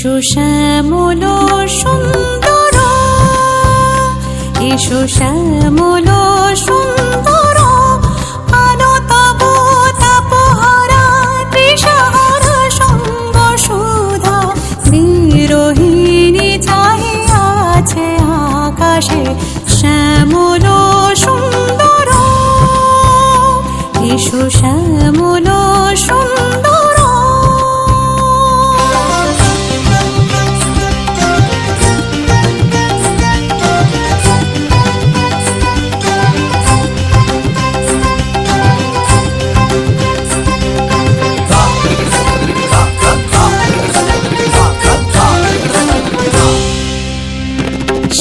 এসো শ্যামল সুন্দর। এসো শ্যামল সুন্দর। আকাশে শ্যামল সুন্দর। এসো শ্যামল সুন্দর।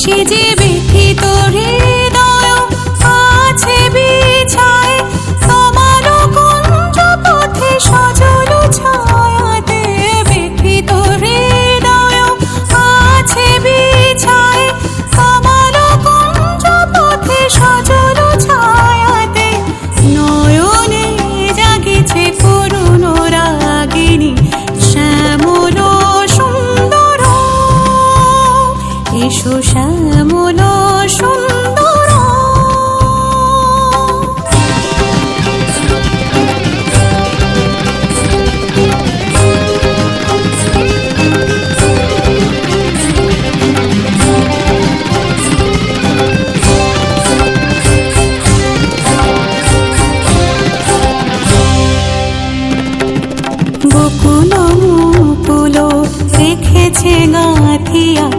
সে যে ব্যথিত এসো শ্যামল সুন্দর। বকুল মুকুল রেখেছে গাথিয়া